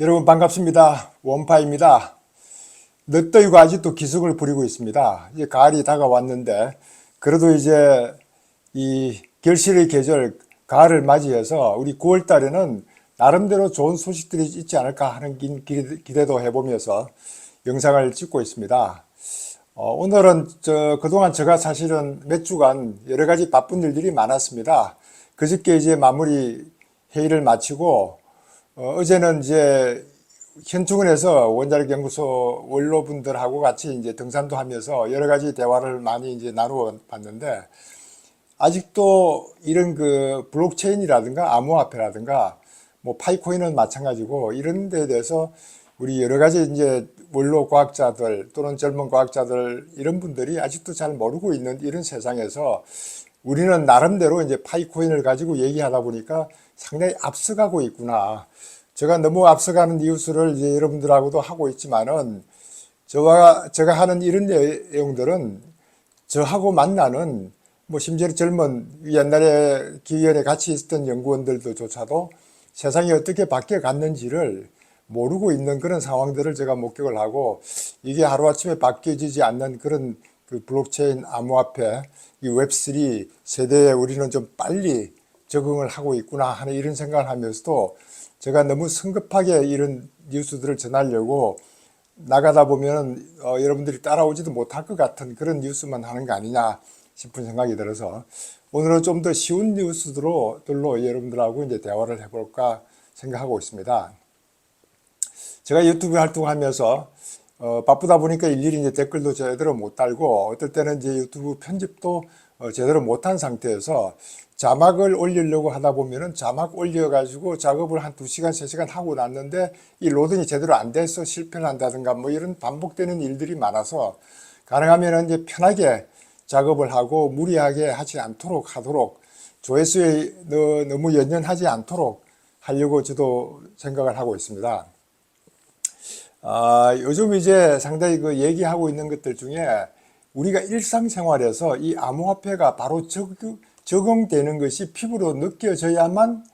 여러분 반갑습니다. 원파입니다. 늦더위가 아직도 기승을 부리고 있습니다. 이제 가을이 다가왔는데 그래도 이제 이 결실의 계절 가을을 맞이해서 우리 9월 달에는 나름대로 좋은 소식들이 있지 않을까 하는 기대도 해보면서 영상을 찍고 있습니다. 어, 오늘은 저 그동안 제가 사실은 몇 주간 여러 가지 바쁜 일들이 많았습니다. 그저께 이제 마무리 회의를 마치고 어, 어제는 이제 현충원에서 원자력 연구소 원로분들하고 같이 이제 등산도 하면서 여러 가지 대화를 많이 이제 나누어 봤는데 아직도 이런 그 블록체인이라든가 암호화폐라든가 뭐 파이코인은 마찬가지고 이런 데에 대해서 우리 여러 가지 이제 원로 과학자들 또는 젊은 과학자들 이런 분들이 아직도 잘 모르고 있는 이런 세상에서 우리는 나름대로 이제 파이코인을 가지고 얘기하다 보니까 상당히 앞서가고 있구나. 제가 너무 앞서가는 뉴스를 이제 여러분들하고도 하고 있지만은 저와 제가 하는 이런 내용들은 저하고 만나는 뭐 심지어 젊은 옛날에 기견에 같이 있었던 연구원들도조차도 세상이 어떻게 바뀌어 갔는지를 모르고 있는 그런 상황들을 제가 목격을 하고 이게 하루아침에 바뀌어지지 않는 그런 그 블록체인 암호화폐 이 웹3 세대에 우리는 좀 빨리 적응을 하고 있구나 하는 이런 생각을 하면서도 제가 너무 성급하게 이런 뉴스들을 전하려고 나가다 보면 어, 여러분들이 따라오지도 못할 것 같은 그런 뉴스만 하는 거 아니냐 싶은 생각이 들어서 오늘은 좀 더 쉬운 뉴스들로 들로 여러분들하고 이제 대화를 해볼까 생각하고 있습니다. 제가 유튜브 활동하면서 어, 바쁘다 보니까 일일이 이제 댓글도 제대로 못 달고 어떨 때는 이제 유튜브 편집도 어, 제대로 못한 상태에서 자막을 올리려고 하다 보면은 자막 올려가지고 작업을 한 2시간, 3시간 하고 났는데 이 로딩이 제대로 안 돼서 실패를 한다든가 뭐 이런 반복되는 일들이 많아서 가능하면 이제 편하게 작업을 하고 무리하게 하지 않도록 하도록 조회수에 너- 너무 연연하지 않도록 하려고 저도 생각을 하고 있습니다. 아, 요즘 이제 상당히 그 얘기하고 있는 것들 중에 우리가 일상생활에서 이 암호화폐가 바로 적, 적용되는 것이 피부로 느껴져야만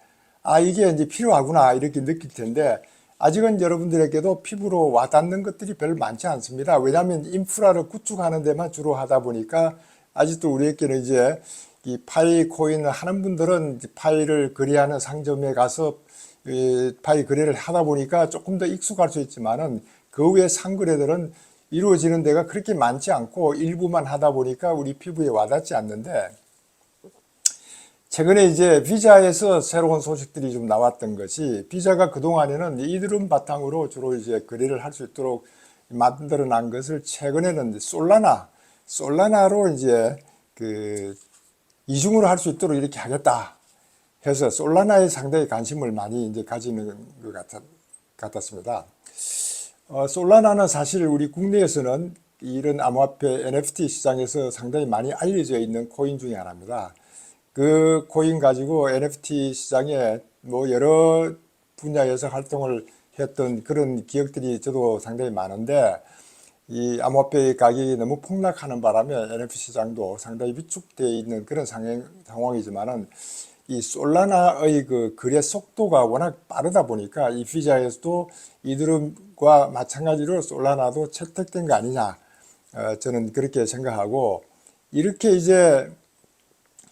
아, 이게 이제 필요하구나 이렇게 느낄 텐데 아직은 여러분들에게도 피부로 와닿는 것들이 별로 많지 않습니다. 왜냐하면 인프라를 구축하는 데만 주로 하다 보니까 아직도 우리에게는 이제 이 파이 코인을 하는 분들은 파이를 거래하는 상점에 가서 이 파이 거래를 하다 보니까 조금 더 익숙할 수 있지만은 그 외 상거래들은 이루어지는 데가 그렇게 많지 않고 일부만 하다 보니까 우리 피부에 와닿지 않는데 최근에 이제 비자에서 새로운 소식들이 좀 나왔던 것이 비자가 그동안에는 이드름 바탕으로 주로 이제 거래를 할 수 있도록 만들어 난 것을 최근에는 솔라나, 솔라나로 이제 그 이중으로 할 수 있도록 이렇게 하겠다 해서 솔라나에 상당히 관심을 많이 이제 가지는 것 같았, 같았습니다. 어, 솔라나는 사실 우리 국내에서는 이런 암호화폐 NFT 시장에서 상당히 많이 알려져 있는 코인 중에 하나입니다. 그 코인 가지고 NFT 시장에 뭐 여러 분야에서 활동을 했던 그런 기억들이 저도 상당히 많은데 이 암호화폐 가격이 너무 폭락하는 바람에 NFT 시장도 상당히 위축되어 있는 그런 상황, 상황이지만은 이 솔라나의 그 거래 속도가 워낙 빠르다 보니까 이 피자에서도 이드름 과 마찬가지로 솔라나도 채택된 거 아니냐 어, 저는 그렇게 생각하고 이렇게 이제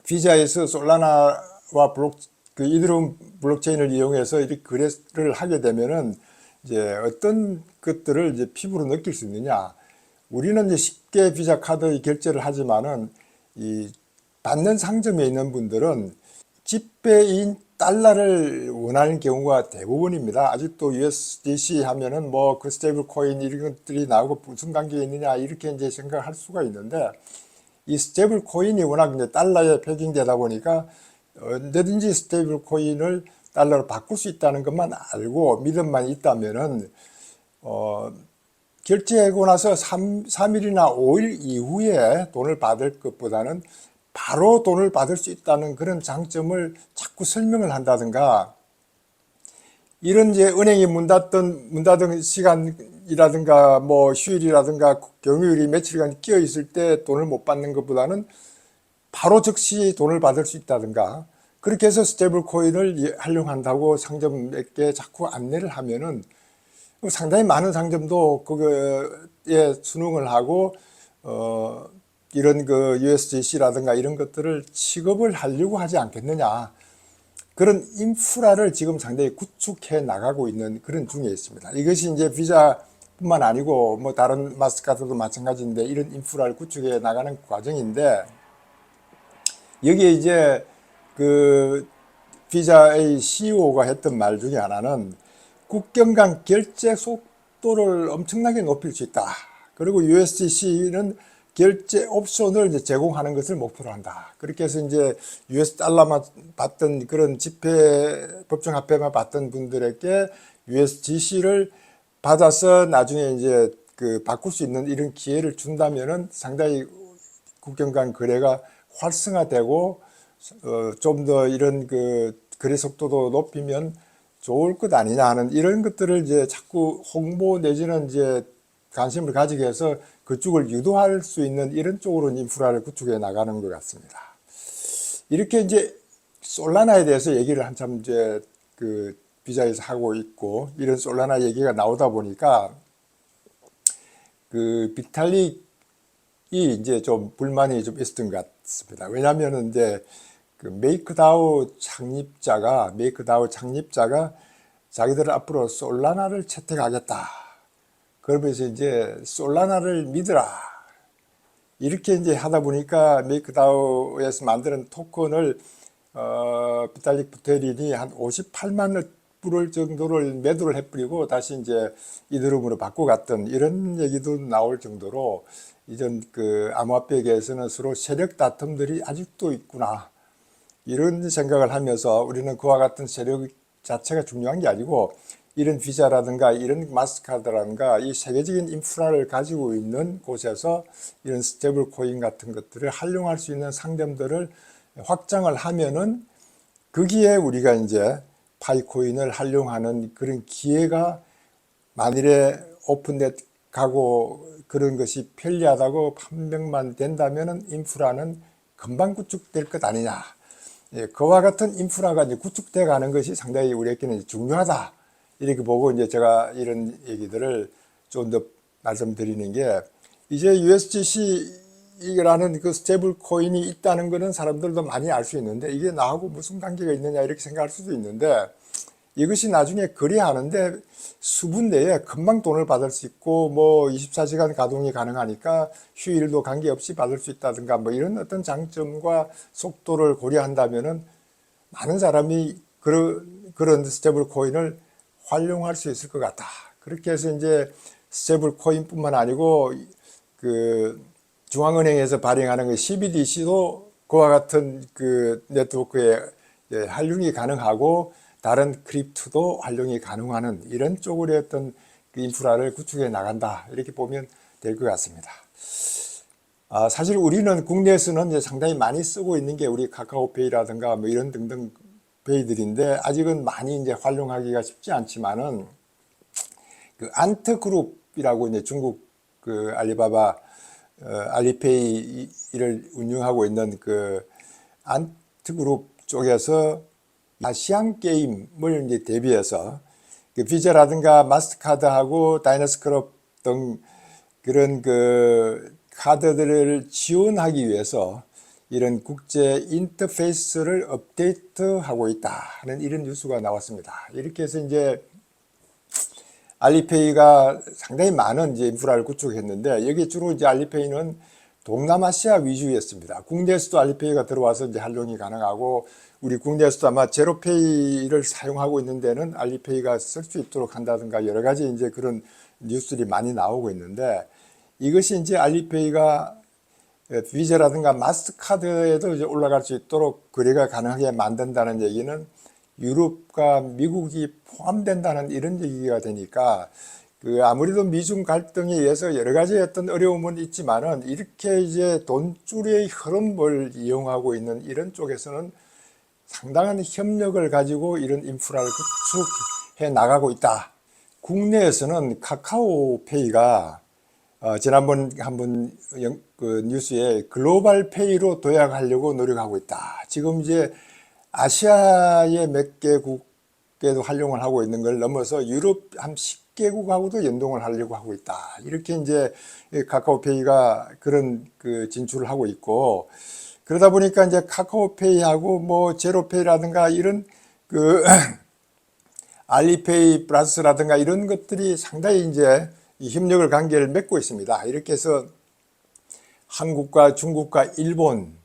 피자에서 솔라나와 블록 그 이드름 블록체인을 이용해서 이렇게 거래를 하게 되면은 이제 어떤 것들을 이제 피부로 느낄 수 있느냐? 우리는 이제 쉽게 비자 카드 결제를 하지만은 이 받는 상점에 있는 분들은 집배인 달러를 원하는 경우가 대부분입니다. 아직도 USDC 하면은 뭐 그 스테이블 코인 이런 것들이 나오고 무슨 관계가 있느냐 이렇게 이제 생각할 수가 있는데 이 스테이블 코인이 워낙 이제 달러에 패킹되다 보니까 언제든지 스테이블 코인을 달러로 바꿀 수 있다는 것만 알고 믿음만 있다면은 어 결제하고 나서 3, 3일이나 5일 이후에 돈을 받을 것보다는 바로 돈을 받을 수 있다는 그런 장점을 자꾸 설명을 한다든가. 이런 이제 은행이 문 닫던 문 닫은 시간이라든가 뭐 휴일이라든가 경유일이 며칠간 끼어 있을 때 돈을 못 받는 것보다는 바로 즉시 돈을 받을 수 있다든가. 그렇게 해서 스테이블 코인을 활용한다고 상점에게 자꾸 안내를 하면은 상당히 많은 상점도 그거에 순응을 하고 어 이런 그 USDC라든가 이런 것들을 취급을 하려고 하지 않겠느냐. 그런 인프라를 지금 상당히 구축해 나가고 있는 그런 중에 있습니다. 이것이 이제 비자뿐만 아니고 뭐 다른 마스카드도 마찬가지인데 이런 인프라를 구축해 나가는 과정인데 여기에 이제 그 비자의 CEO가 했던 말 중에 하나는 국경 간 결제 속도를 엄청나게 높일 수 있다. 그리고 USDC는 결제 옵션을 이제 제공하는 것을 목표로 한다. 그렇게 해서 이제 US 달러만 받던 그런 지폐 법정 화폐만 받던 분들에게 USDC를 받아서 나중에 이제 그 바꿀 수 있는 이런 기회를 준다면은 상당히 국경 간 거래가 활성화되고 어, 좀 더 이런 그 거래 속도도 높이면 좋을 것 아니냐 하는 이런 것들을 이제 자꾸 홍보 내지는 이제 관심을 가지게 해서 그쪽을 유도할 수 있는 이런 쪽으로 인프라를 구축해 나가는 것 같습니다. 이렇게 이제 솔라나에 대해서 얘기를 한참 이제 그 비자에서 하고 있고 이런 솔라나 얘기가 나오다 보니까 그 비탈릭이 이제 좀 불만이 좀 있었던 것 같습니다. 왜냐하면 이제 그 메이크다오 창립자가 메이크다오 창립자가 자기들 앞으로 솔라나를 채택하겠다. 그러면서 이제 솔라나를 믿으라. 이렇게 이제 하다 보니까 메이크다오에서 만드는 토큰을 어, 비탈릭 부테린이 한 58만 불을 정도를 매도를 해버리고 다시 이제 이드름으로 바꿔갔던 이런 얘기도 나올 정도로 이전 그 암호화폐계에서는 서로 세력 다툼들이 아직도 있구나. 이런 생각을 하면서 우리는 그와 같은 세력 자체가 중요한 게 아니고 이런 비자라든가 이런 마스카드라든가 이 세계적인 인프라를 가지고 있는 곳에서 이런 스테이블 코인 같은 것들을 활용할 수 있는 상점들을 확장을 하면은 거기에 우리가 이제 파이코인을 활용하는 그런 기회가 만일에 오픈넷 가고 그런 것이 편리하다고 판명만 된다면은 인프라는 금방 구축될 것 아니냐. 예, 그와 같은 인프라가 이제 구축돼 가는 것이 상당히 우리에게는 중요하다. 이렇게 보고 이제 제가 이런 얘기들을 좀 더 말씀드리는 게 이제 USDC라는 그 스테이블 코인이 있다는 것은 사람들도 많이 알 수 있는데 이게 나하고 무슨 관계가 있느냐 이렇게 생각할 수도 있는데 이것이 나중에 거래하는데 수분 내에 금방 돈을 받을 수 있고 뭐 24시간 가동이 가능하니까 휴일도 관계없이 받을 수 있다든가 뭐 이런 어떤 장점과 속도를 고려한다면은 많은 사람이 그런 그런 스테이블 코인을 활용할 수 있을 것 같다. 그렇게 해서 이제 스테이블 코인뿐만 아니고 그 중앙은행에서 발행하는 그 CBDC도 그와 같은 그 네트워크에 예, 활용이 가능하고 다른 크립토도 활용이 가능한 이런 쪽으로 어떤 그 인프라를 구축해 나간다 이렇게 보면 될 것 같습니다. 아, 사실 우리는 국내에서는 이제 상당히 많이 쓰고 있는 게 우리 카카오페이라든가 뭐 이런 등등 페이들인데 아직은 많이 이제 활용하기가 쉽지 않지만은 그 안트 그룹이라고 이제 중국 그 알리바바 어, 알리페이를 운영하고 있는 그 안트 그룹 쪽에서 아시안 게임을 이제 대비해서 그 비자라든가 마스터카드하고 다이너스크럽 등 그런 그 카드들을 지원하기 위해서 이런 국제 인터페이스를 업데이트하고 있다 하는 이런 뉴스가 나왔습니다. 이렇게 해서 이제 알리페이가 상당히 많은 이제 인프라를 구축했는데 여기 주로 이제 알리페이는 동남아시아 위주였습니다. 국내에서도 알리페이가 들어와서 이제 활용이 가능하고 우리 국내에서도 아마 제로페이를 사용하고 있는 데는 알리페이가 쓸 수 있도록 한다든가 여러 가지 이제 그런 뉴스들이 많이 나오고 있는데 이것이 이제 알리페이가 비자라든가 마스터카드에도 이제 올라갈 수 있도록 거래가 가능하게 만든다는 얘기는 유럽과 미국이 포함된다는 이런 얘기가 되니까 그 아무래도 미중 갈등에 의해서 여러 가지 어떤 어려움은 있지만은 이렇게 이제 돈줄의 흐름을 이용하고 있는 이런 쪽에서는 상당한 협력을 가지고 이런 인프라를 구축해 나가고 있다. 국내에서는 카카오페이가 어, 지난번 한번 그 뉴스에 글로벌 페이로 도약하려고 노력하고 있다. 지금 이제 아시아의 몇 개국 개도 활용을 하고 있는 걸 넘어서 유럽 한 10개국하고도 연동을 하려고 하고 있다. 이렇게 이제 이 카카오페이가 그런 그 진출을 하고 있고 그러다 보니까 이제 카카오페이하고 뭐 제로페이라든가 이런 그 알리페이 플러스라든가 이런 것들이 상당히 이제 이 협력을 관계를 맺고 있습니다. 이렇게 해서 한국과 중국과 일본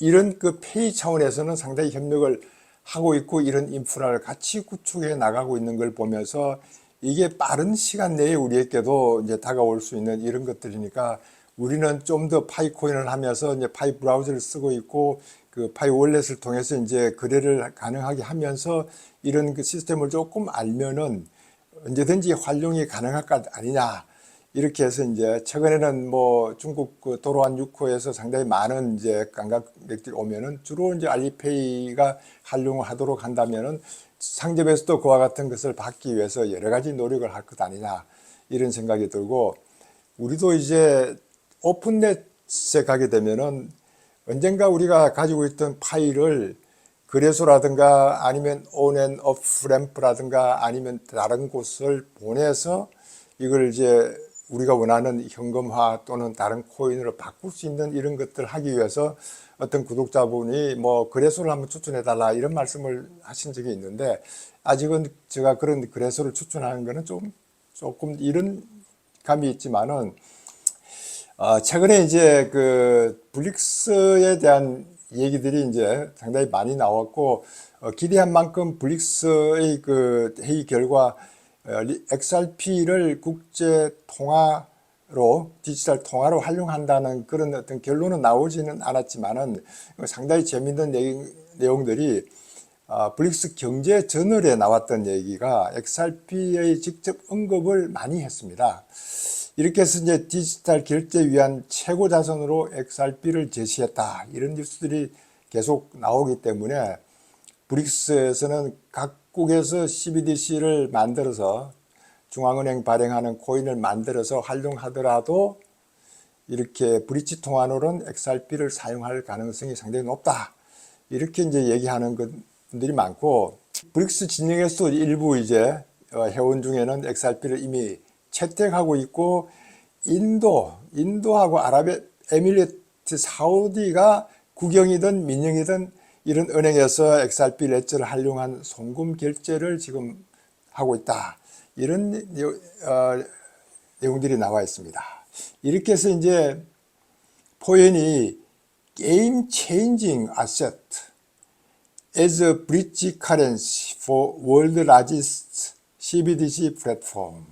이런 그 페이 차원에서는 상당히 협력을 하고 있고 이런 인프라를 같이 구축해 나가고 있는 걸 보면서 이게 빠른 시간 내에 우리에게도 이제 다가올 수 있는 이런 것들이니까 우리는 좀 더 파이코인을 하면서 이제 파이 브라우저를 쓰고 있고 그 파이 월렛을 통해서 이제 거래를 가능하게 하면서 이런 그 시스템을 조금 알면은 언제든지 활용이 가능할 것 아니냐. 이렇게 해서 이제 최근에는 뭐 중국 그 도로안 6호에서 상당히 많은 이제 관광객들이 오면은 주로 이제 알리페이가 활용을 하도록 한다면은 상점에서도 그와 같은 것을 받기 위해서 여러 가지 노력을 할 것 아니냐 이런 생각이 들고 우리도 이제 오픈넷에 가게 되면은 언젠가 우리가 가지고 있던 파일을 거래소라든가 아니면 온앤오프 램프라든가 아니면 다른 곳을 보내서 이걸 이제 우리가 원하는 현금화 또는 다른 코인으로 바꿀 수 있는 이런 것들을 하기 위해서 어떤 구독자분이 뭐 거래소를 한번 추천해 달라 이런 말씀을 하신 적이 있는데 아직은 제가 그런 거래소를 추천하는 거는 좀 조금 이런 감이 있지만은 어, 최근에 이제 그 블릭스에 대한 얘기들이 이제 상당히 많이 나왔고 어, 기대한 만큼 블릭스의 그 회의 결과 어, 리- XRP를 국제 통화로 디지털 통화로 활용한다는 그런 어떤 결론은 나오지는 않았지만은 상당히 재밌는 내용, 내용 들이 아, 블릭스 경제 저널에 나왔던 얘기가 XRP의 직접 언급을 많이 했습니다. 이렇게 해서 이제 디지털 결제 위한 최고 자산으로 XRP를 제시했다. 이런 뉴스들이 계속 나오기 때문에 브릭스에서는 각국에서 CBDC를 만들어서 중앙은행 발행하는 코인을 만들어서 활용하더라도 이렇게 브릿지 통화로는 XRP를 사용할 가능성이 상당히 높다. 이렇게 이제 얘기하는 분들이 많고 브릭스 진영에서 일부 이제 어, 회원 중에는 XRP를 이미 채택하고 있고 인도, 인도하고 아랍에미리트 사우디가 국영이든 민영이든 이런 은행에서 XRP 레저를 활용한 송금 결제를 지금 하고 있다. 이런 내- 어, 내용들이 나와 있습니다. 이렇게 해서 이제 포연이 Game Changing Asset as a Bridge Currency for World Largest CBDC Platform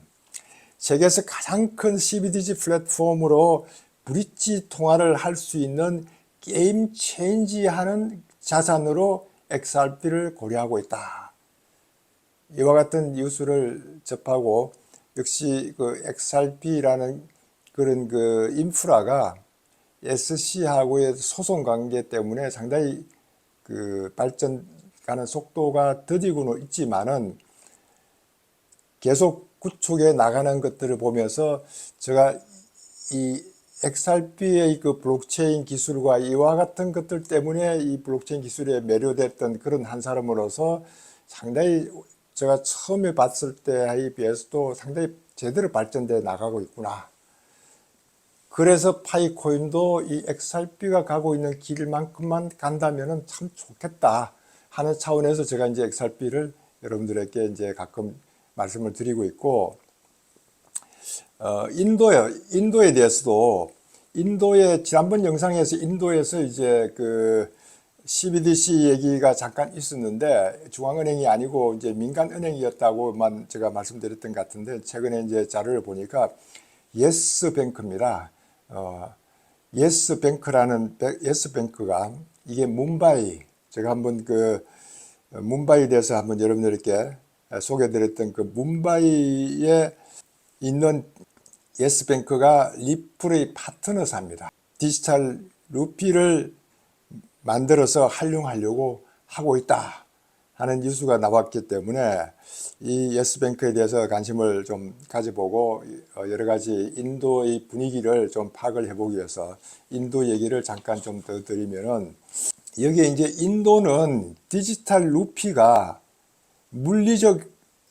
세계에서 가장 큰 CBDC 플랫폼으로 브릿지 통화를 할 수 있는 게임 체인지하는 자산으로 XRP를 고려하고 있다. 이와 같은 뉴스를 접하고 역시 그 XRP라는 그런 그 인프라가 SC하고의 소송 관계 때문에 상당히 그 발전 가는 속도가 더디고는 있지만은 계속 구축해 나가는 것들을 보면서 제가 이 XRP의 그 블록체인 기술과 이와 같은 것들 때문에 이 블록체인 기술에 매료됐던 그런 한 사람으로서 상당히 제가 처음에 봤을 때에 비해서도 상당히 제대로 발전돼 나가고 있구나. 그래서 파이코인도 이 XRP가 가고 있는 길만큼만 간다면은 참 좋겠다 하는 차원에서 제가 이제 XRP를 여러분들에게 이제 가끔 말씀을 드리고 있고, 어, 인도요, 인도에 대해서도 인도의 지난번 영상에서 인도에서 이제 그 CBDC 얘기가 잠깐 있었는데 중앙은행이 아니고 이제 민간은행이었다고만 제가 말씀드렸던 것 같은데 최근에 이제 자료를 보니까 예스뱅크입니다. 어, 예스뱅크라는 예스뱅크가 이게 뭄바이 제가 한번 그 뭄바이에 대해서 한번 여러분들께 소개드렸던 그 뭄바이에 있는 예스뱅크가 리플의 파트너사입니다. 디지털 루피를 만들어서 활용하려고 하고 있다 하는 뉴스가 나왔기 때문에 이 예스뱅크에 대해서 관심을 좀 가져보고 어, 여러 가지 인도의 분위기를 좀 파악을 해보기 위해서 인도 얘기를 잠깐 좀 더 드리면은 여기에 이제 인도는 디지털 루피가 물리적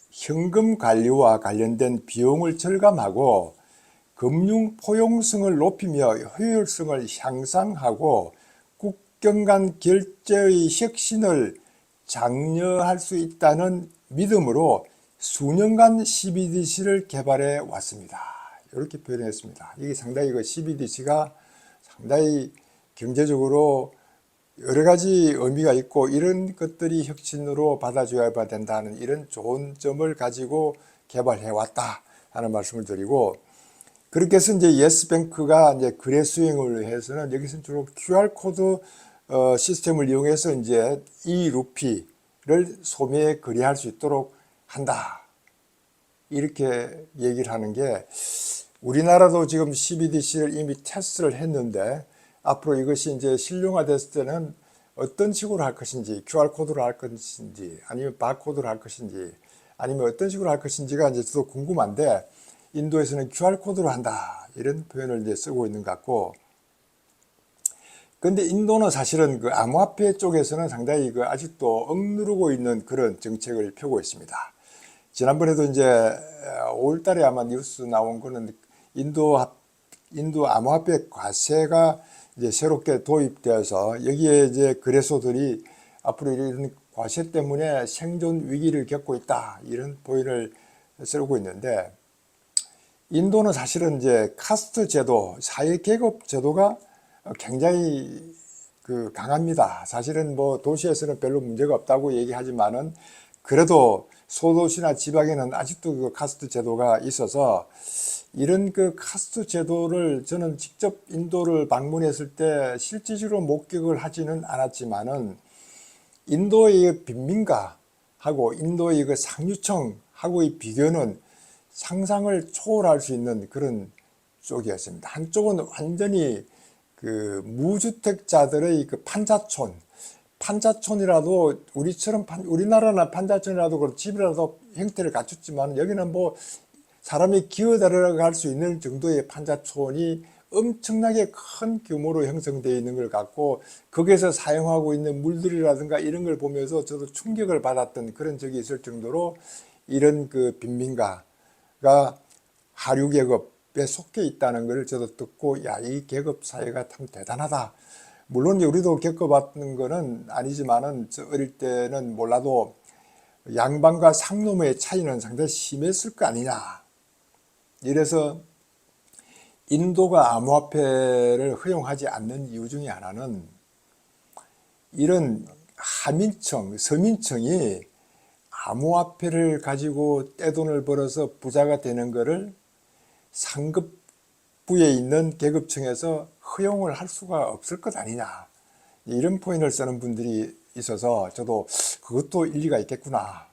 현금 관리와 관련된 비용을 절감하고 금융 포용성을 높이며 효율성을 향상하고 국경 간 결제의 혁신을 장려할 수 있다는 믿음으로 수년간 CBDC를 개발해 왔습니다. 이렇게 표현했습니다. 이게 상당히 그 CBDC가 상당히 경제적으로 여러 가지 의미가 있고 이런 것들이 혁신으로 받아줘야 된다는 이런 좋은 점을 가지고 개발해 왔다 하는 말씀을 드리고 그렇게 해서 이제 예스뱅크가 이제 거래 수행을 해서는 여기서 주로 QR 코드 어, 시스템을 이용해서 이제 이 루피를 소매에 거래할 수 있도록 한다. 이렇게 얘기를 하는 게 우리나라도 지금 CBDC를 이미 테스트를 했는데 앞으로 이것이 이제 실용화됐을 때는 어떤 식으로 할 것인지 QR 코드로 할 것인지 아니면 바코드로 할 것인지 아니면 어떤 식으로 할 것인지가 이제 저도 궁금한데 인도에서는 QR 코드로 한다 이런 표현을 이제 쓰고 있는 것 같고 근데 인도는 사실은 그 암호화폐 쪽에서는 상당히 그 아직도 억누르고 있는 그런 정책을 펴고 있습니다. 지난번에도 이제 5월 달에 아마 뉴스 나온 거는 인도 합- 인도 암호화폐 과세가 이제 새롭게 도입되어서 여기에 이제 거래소들이 앞으로 이런 과세 때문에 생존 위기를 겪고 있다 이런 보인을 쓰고 있는데 인도는 사실은 이제 카스트 제도, 사회 계급 제도가 굉장히 그 강합니다. 사실은 뭐 도시에서는 별로 문제가 없다고 얘기하지만은 그래도 소도시나 지방에는 아직도 그 카스트 제도가 있어서 이런 그 카스트 제도를 저는 직접 인도를 방문했을 때 실질적으로 목격을 하지는 않았지만은 인도의 빈민가하고 인도의 그 상류층하고의 비교는 상상을 초월할 수 있는 그런 쪽이었습니다. 한쪽은 완전히 그 무주택자들의 그 판자촌, 판자촌이라도 우리처럼 판, 우리나라나 판자촌이라도 그 집이라도 형태를 갖췄지만 여기는 뭐 사람이 기어 들어갈 수 있는 정도의 판자촌이 엄청나게 큰 규모로 형성되어 있는 걸 갖고 거기에서 사용하고 있는 물들이라든가 이런 걸 보면서 저도 충격을 받았던 그런 적이 있을 정도로 이런 그 빈민가가 하류 계급에 속해 있다는 걸 저도 듣고 야 이 계급 사회가 참 대단하다. 물론 이제 우리도 겪어봤는 거는 아니지만은 저 어릴 때는 몰라도 양반과 상놈의 차이는 상당히 심했을 거 아니냐. 이래서 인도가 암호화폐를 허용하지 않는 이유 중에 하나는 이런 하민청, 서민청이 암호화폐를 가지고 떼돈을 벌어서 부자가 되는 것을 상급 부에 있는 계급층에서 허용을 할 수가 없을 것 아니냐. 이런 포인트를 쓰는 분들이 있어서 저도 그것도 일리가 있겠구나.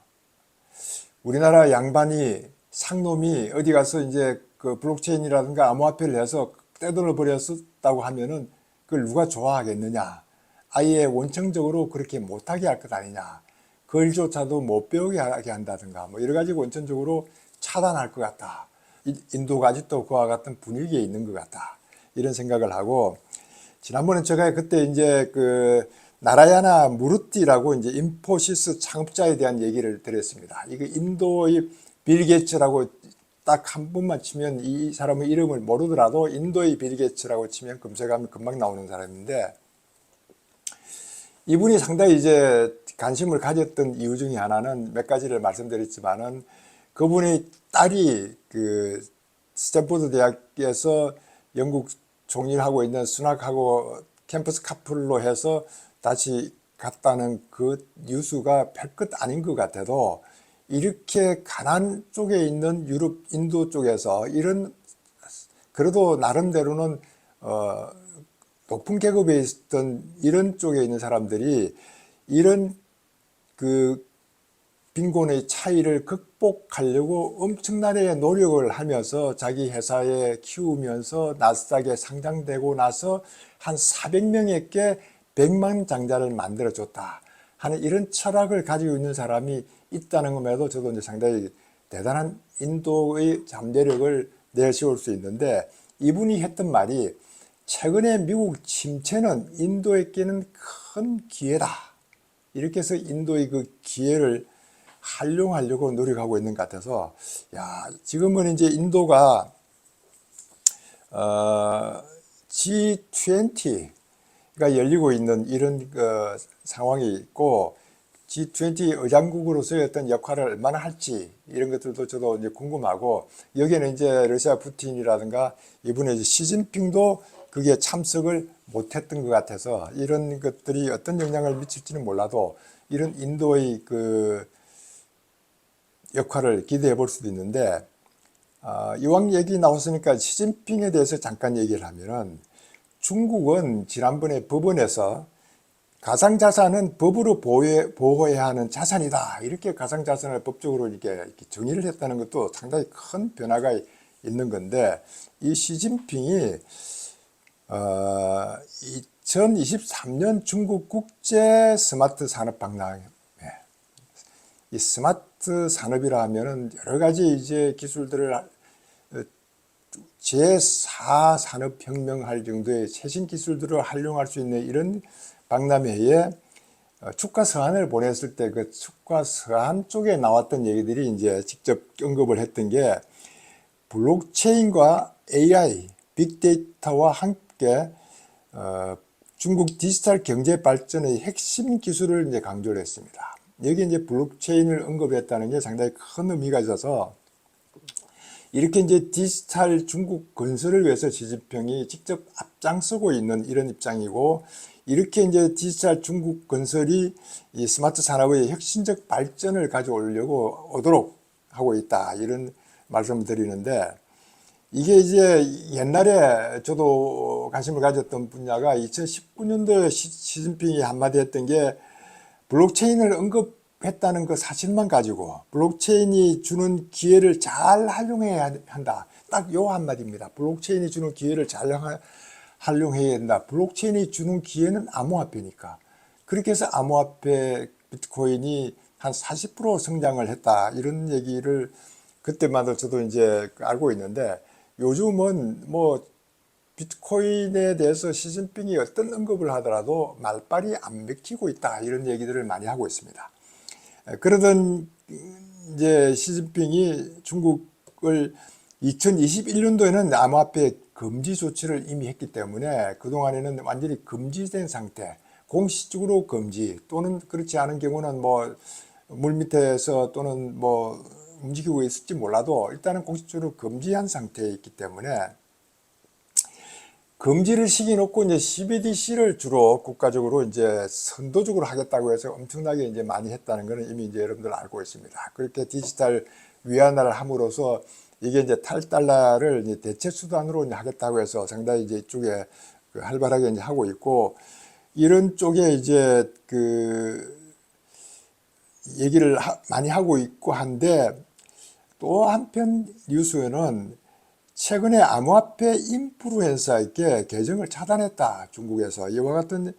우리나라 양반이 상놈이 어디 가서 이제 그 블록체인이라든가 암호화폐를 해서 떼돈을 벌였다고 하면은 그걸 누가 좋아하겠느냐. 아예 원천적으로 그렇게 못하게 할 것 아니냐. 글조차도 못 배우게 하게 한다든가 뭐 여러 가지 원천적으로 차단할 것 같다. 이- 인도가 아직도 그와 같은 분위기에 있는 것 같다. 이런 생각을 하고 지난번에 제가 그때 이제 그 나라야나 무르띠라고 이제 인포시스 창업자에 대한 얘기를 드렸습니다. 이거 인도의 빌 게이츠라고 딱 한 번만 치면 이 사람의 이름을 모르더라도 인도의 빌 게이츠라고 치면 검색하면 금방 나오는 사람인데 이분이 상당히 이제 관심을 가졌던 이유 중에 하나는 몇 가지를 말씀드렸지만은 그분의 딸이 그 스탠포드 대학에서 영국 종일 하고 있는 순학하고 캠퍼스 카풀로 해서 다시 갔다는 그 뉴스가 별것 아닌 것 같아도 이렇게 가난 쪽에 있는 유럽, 인도 쪽에서 이런 그래도 나름대로는 어, 높은 계급에 있던 이런 쪽에 있는 사람들이 이런 그 빈곤의 차이를 극복하려고 엄청나게 노력을 하면서 자기 회사에 키우면서 나스닥에 상장되고 나서 한 400명에게 100만 장자를 만들어 줬다 하는 이런 철학을 가지고 있는 사람이 있다는 것에도 저도 이제 상당히 대단한 인도의 잠재력을 내세울 수 있는데 이분이 했던 말이 최근에 미국 침체는 인도에게는 큰 기회다. 이렇게 해서 인도의 그 기회를 활용하려고 노력하고 있는 것 같아서 야 지금은 이제 인도가 어, G20가 열리고 있는 이런 그 상황이 있고 G20 의장국으로서의 어떤 역할을 얼마나 할지 이런 것들도 저도 이제 궁금하고 여기에는 이제 러시아 푸틴이라든가 이번에 이제 시진핑도 그게 참석을 못했던 것 같아서 이런 것들이 어떤 영향을 미칠지는 몰라도 이런 인도의 그 역할을 기대해 볼 수도 있는데 아, 이왕 얘기 나왔으니까 시진핑에 대해서 잠깐 얘기를 하면은 중국은 지난번에 법원에서 가상자산은 법으로 보호해, 보호해야 하는 자산이다. 이렇게 가상자산을 법적으로 이렇게, 이렇게 정의를 했다는 것도 상당히 큰 변화가 있는 건데, 이 시진핑이, 어, 2023년 중국 국제 스마트 산업 박람회, 이 스마트 산업이라 하면은 여러 가지 이제 기술들을 어, 제4 산업혁명 할 정도의 최신 기술들을 활용할 수 있는 이런 박람회에 어, 축가 서한을 보냈을 때 그 축가 서한 쪽에 나왔던 얘기들이 이제 직접 언급을 했던 게 블록체인과 AI, 빅데이터와 함께 어, 중국 디지털 경제 발전의 핵심 기술을 이제 강조를 했습니다. 여기 이제 블록체인을 언급했다는 게 상당히 큰 의미가 있어서 이렇게 이제 디지털 중국 건설을 위해서 시진핑이 직접 앞장서고 있는 이런 입장이고 이렇게 이제 디지털 중국 건설이 이 스마트 산업의 혁신적 발전을 가져오려고 오도록 하고 있다 이런 말씀을 드리는데 이게 이제 옛날에 저도 관심을 가졌던 분야가 2019년도에 시, 시진핑이 한마디 했던 게 블록체인을 언급했다는 그 사실만 가지고 블록체인이 주는 기회를 잘 활용해야 한다. 딱 요 한마디입니다. 블록체인이 주는 기회를 잘 활용해야 된다. 블록체인이 주는 기회는 암호화폐니까. 그렇게 해서 암호화폐 비트코인이 한 40% 성장을 했다. 이런 얘기를 그때마다 저도 이제 알고 있는데 요즘은 뭐 비트코인에 대해서 시진핑이 어떤 언급을 하더라도 말빨이 안 맥히고 있다 이런 얘기들을 많이 하고 있습니다. 그러던 이제 시진핑이 중국을 2021년도에는 암호화폐 금지 조치를 이미 했기 때문에 그동안에는 완전히 금지된 상태, 공식적으로 금지 또는 그렇지 않은 경우는 뭐 물밑에서 또는 뭐 움직이고 있을지 몰라도 일단은 공식적으로 금지한 상태에 있기 때문에 금지를 시켜놓고 이제 CBDC를 주로 국가적으로 이제 선도적으로 하겠다고 해서 엄청나게 이제 많이 했다는 것은 이미 이제 여러분들 알고 있습니다. 그렇게 디지털 위안화를 함으로써 이게 이제 탈달러를 이제 대체 수단으로 이제 하겠다고 해서 상당히 이제 이쪽에 그 활발하게 이제 하고 있고 이런 쪽에 이제 그 얘기를 하, 많이 하고 있고 한데 또 한편 뉴스에는 최근에 암호화폐 인플루엔서에게 계정을 차단했다. 중국에서 이와 같은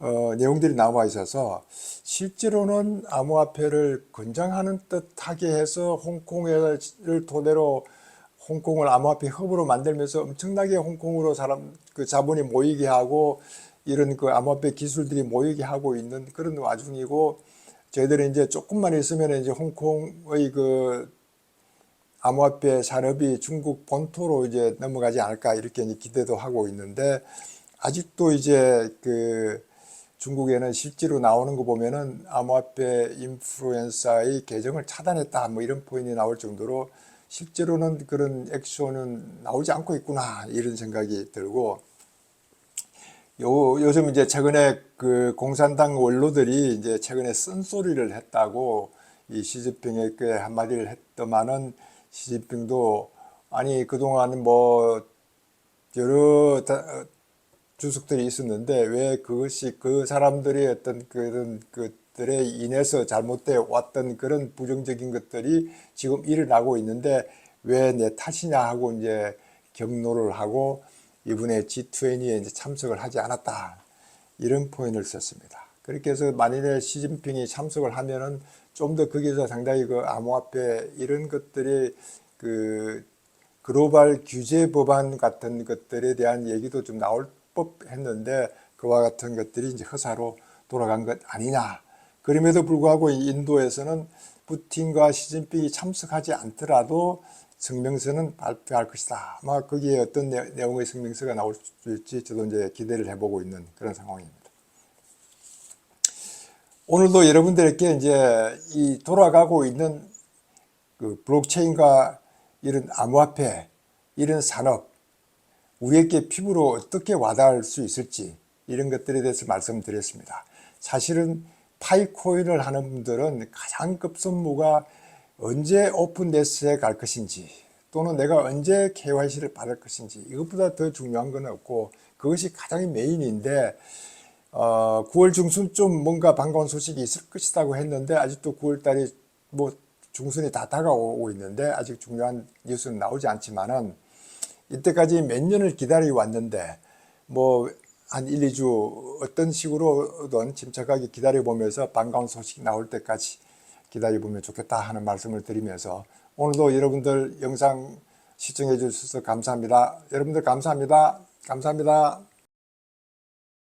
어, 내용들이 나와 있어서 실제로는 암호화폐를 권장하는 듯하게 해서 홍콩을 토대로 홍콩을 암호화폐 허브로 만들면서 엄청나게 홍콩으로 사람 그 자본이 모이게 하고 이런 그 암호화폐 기술들이 모이게 하고 있는 그런 와중이고 저희들이 이제 조금만 있으면 이제 홍콩의 그 암호화폐 산업이 중국 본토로 이제 넘어가지 않을까 이렇게 기대도 하고 있는데 아직도 이제 그 중국에는 실제로 나오는 거 보면은 암호화폐 인플루엔서의 계정을 차단했다 뭐 이런 포인이 나올 정도로 실제로는 그런 액션은 나오지 않고 있구나 이런 생각이 들고 요 요즘 이제 최근에 그 공산당 원로들이 이제 최근에 쓴소리를 했다고 이 시진핑에게 한마디를 했더만은 시진핑도 아니 그동안 뭐 여러 주석들이 있었는데 왜 그것이 그 사람들의 어떤 그런 것들에 인해서 잘못돼 왔던 그런 부정적인 것들이 지금 일어나고 있는데 왜 내 탓이냐 하고 이제 경로를 하고 이번에 G20에 이제 참석을 하지 않았다 이런 포인트를 썼습니다. 그렇게 해서 만일에 시진핑이 참석을 하면은 좀 더 거기서 상당히 그 암호화폐 이런 것들이 그 글로벌 규제 법안 같은 것들에 대한 얘기도 좀 나올 법 했는데 그와 같은 것들이 이제 허사로 돌아간 것 아니냐 그럼에도 불구하고 이 인도에서는 푸틴과 시진핑이 참석하지 않더라도 성명서는 발표할 것이다. 아마 거기에 어떤 내- 내용의 성명서가 나올 수 있을지 저도 이제 기대를 해보고 있는 그런 상황입니다. 오늘도 여러분들에게 이제 이 돌아가고 있는 그 블록체인과 이런 암호화폐, 이런 산업, 우리에게 피부로 어떻게 와닿을 수 있을지 이런 것들에 대해서 말씀드렸습니다. 사실은 파이코인을 하는 분들은 가장 급선무가 언제 오픈데스에 갈 것인지 또는 내가 언제 KYC를 받을 것인지 이것보다 더 중요한 건 없고 그것이 가장 메인인데 어, 9월 중순쯤 뭔가 반가운 소식이 있을 것이라고 했는데 아직도 9월 달이 뭐 중순이 다 다가오고 있는데 아직 중요한 뉴스는 나오지 않지만은 이때까지 몇 년을 기다려 왔는데 뭐 한 1, 2주 어떤 식으로든 침착하게 기다려 보면서 반가운 소식 나올 때까지 기다려 보면 좋겠다 하는 말씀을 드리면서 오늘도 여러분들 영상 시청해 주셔서 감사합니다. 여러분들 감사합니다. 감사합니다.